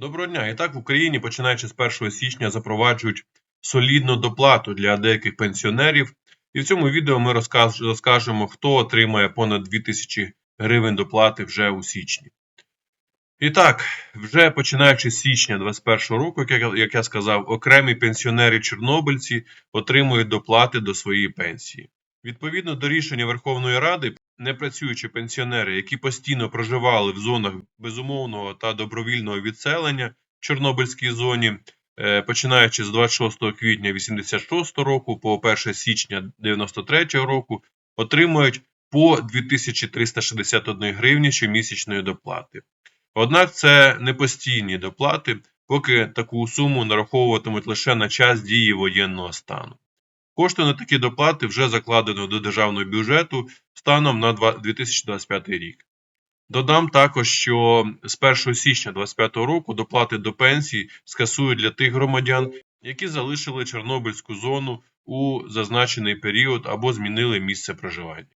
Доброго дня. І так в Україні, починаючи з 1 січня, запроваджують солідну доплату для деяких пенсіонерів. І в цьому відео ми розкажемо, хто отримає понад 2000 гривень доплати вже у січні. І так, вже починаючи з січня 2021 року, як я, сказав, окремі пенсіонери-чорнобильці отримують доплати до своєї пенсії. Відповідно до рішення Верховної Ради, непрацюючі пенсіонери, які постійно проживали в зонах безумовного та добровільного відселення в Чорнобильській зоні, е, починаючи з 26 квітня 86 року по 1 січня 93 року, отримують по 2361 гривні щомісячної доплати. Однак це не постійні доплати, поки таку суму нараховуватимуть лише на час дії воєнного стану. Кошти на такі доплати вже закладено до державного бюджету станом на 2025 рік. Додам також, що з 1 січня 2025 року доплати до пенсій скасують для тих громадян, які залишили Чорнобильську зону у зазначений період або змінили місце проживання.